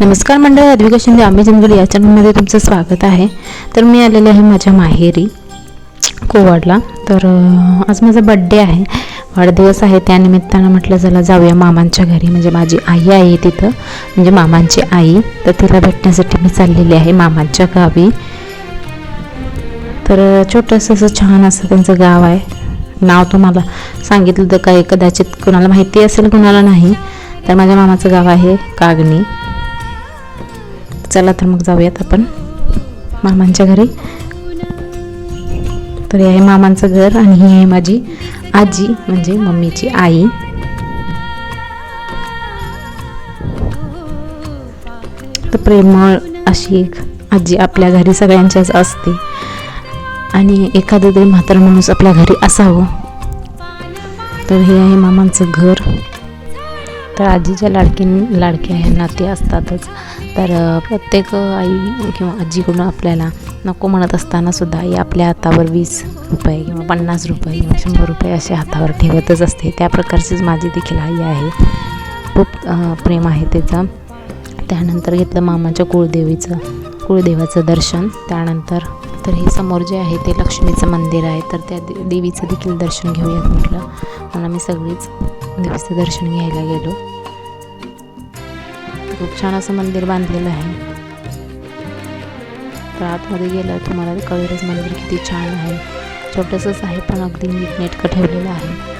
नमस्कार मंडळ अद्विका शिंदे आम्ही जंगल या चॅनलमध्ये तुमचं स्वागत आहे. तर मी आलेले आहे माझ्या माहेरी कोवाडला. तर आज माझा बड्डे आहे. वाढदिवस आहे त्यानिमित्तानं म्हटलं चला जाऊया मामांच्या घरी. म्हणजे माझी आई आहे तिथं. म्हणजे मामांची आई. तर तिला भेटण्यासाठी मी चाललेली आहे मामांच्या गावी. तर छोटंसं असं छान असं त्यांचं गाव आहे. नाव तुम्हाला सांगितलं तर काय कदाचित कुणाला माहिती असेल कुणाला नाही. तर माझ्या मामाचं गाव आहे कागणी. चला तर मग जाऊयात आपण. मामांच्या घरी. तर हे आहे मामांचं घर आणि ही आहे माझी आजी म्हणजे मम्मीची आई. तर प्रेमळ अशी एक आजी आपल्या घरी सगळ्यांच्याच असते. आणि एखादं तरी म्हातारा माणूस आपल्या घरी असावं. तर हे आहे मामांचं घर. तर आजीच्या लाडकी लाडकी आहे नाती असतातच. तर प्रत्येक आई किंवा आजीकडून आपल्याला नको म्हणत असतानासुद्धा आई आपल्या हातावर वीस रुपये किंवा पन्नास रुपये किंवा शंभर रुपये असे हातावर ठेवतच असते. त्या प्रकारचीच माझी देखील आई आहे. खूप प्रेम आहे त्याचं त्यानंतर घेतलं मामाच्या कुळदेवीचं कुळदेवाचं दर्शन. त्यानंतर तर हे समोर जे आहे ते लक्ष्मीचं मंदिर आहे. तर त्या दे- देवीचं देखील दर्शन घेऊयात म्हटलं. म्हणून आम्ही सगळीच देवीचं दर्शन घ्यायला गेलो. खूप छान असं मंदिर बांधलेलं आहे. तर आतमध्ये गेलं तुम्हाला कळेलच मंदिर किती छान आहे. छोटंसंच आहे पण अगदी नीटनेटकं ठेवलेलं आहे.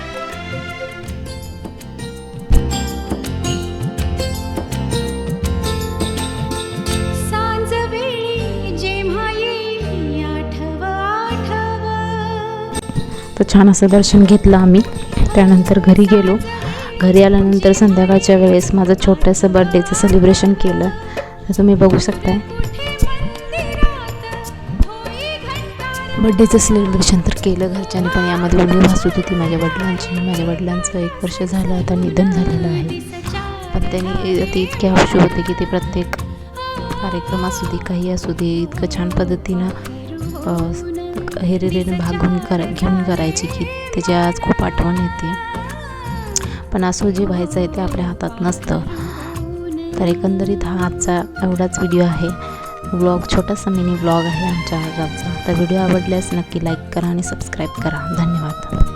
तर छान असं दर्शन घेतलं आम्ही. त्यानंतर घरी गेलो. घरी आल्यानंतर संध्याकाळच्या वेळेस माझं छोटंसं बर्थडेचं सेलिब्रेशन केलं. तर तुम्ही बघू शकताय. बड्डेचं सेलिब्रेशन तर केलं घरच्यांनी पण यामध्ये उणी भासत होती माझ्या वडिलांची. माझ्या वडिलांचं एक वर्ष झालं आता निधन झालेलं आहे. पण त्यांनी ते इतके हौशी होते की ते प्रत्येक कार्यक्रम असू दे काही असू दे इतकं छान पद्धतीनं अ, हिरिरीने भाग घेऊन करा घेऊन करायची की त्याची आज खूप आठवण येते. पण असं हो जे व्हायचं आहे ते आपल्या हातात नसतं. तर एकंदरीत हा आजचा एवढाच व्हिडिओ आहे. ब्लॉग छोटासा मिनी ब्लॉग आहे आमच्या गावचा तर व्हिडिओ आवडल्यास नक्की लाईक करा आणि सबस्क्राईब करा. धन्यवाद.